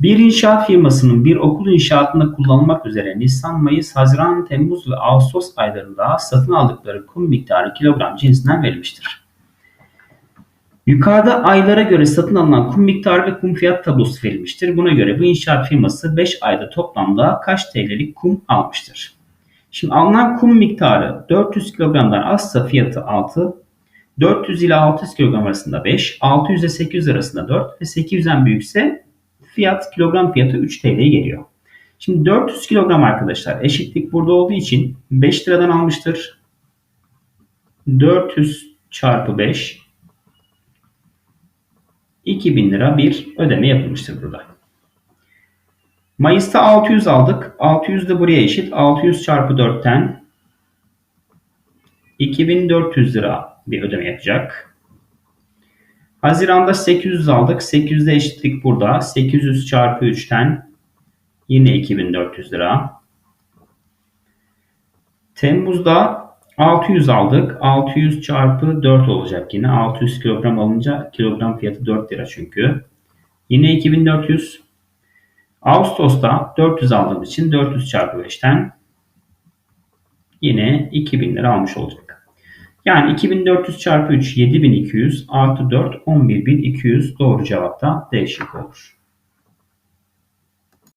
Bir inşaat firmasının bir okul inşaatında kullanılmak üzere Nisan, Mayıs, Haziran, Temmuz ve Ağustos aylarında satın aldıkları kum miktarı kilogram cinsinden verilmiştir. Yukarıda aylara göre satın alınan kum miktarı ve kum fiyat tablosu verilmiştir. Buna göre bu inşaat firması 5 ayda toplamda kaç TL'lik kum almıştır? Şimdi alınan kum miktarı 400 kilogramdan azsa fiyatı 6, 400 ile 600 kilogram arasında 5, 600 ile 800 arasında 4 ve 800'den büyükse fiyat kilogram fiyatı 3 TL'ye geliyor. Şimdi 400 kilogram arkadaşlar eşitlik burada olduğu için 5 liradan almıştır. 400 çarpı 5 2000 lira bir ödeme yapılmıştır burada. Mayıs'ta 600 aldık. 600 de buraya eşit. 600 çarpı 4'ten 2400 lira bir ödeme yapacak. Haziran'da 800 aldık. 800'de eşitlik burada. 800 çarpı 3'ten yine 2400 lira. Temmuz'da 600 aldık. 600 çarpı 4 olacak yine. 600 kilogram alınca kilogram fiyatı 4 lira çünkü. Yine 2400. Ağustos'ta 400 aldığımız için 400 çarpı 5'ten yine 2000 lira almış olacak. Yani 2400 çarpı 3 7200 artı 4 11200 doğru cevapta D şıkkı olur.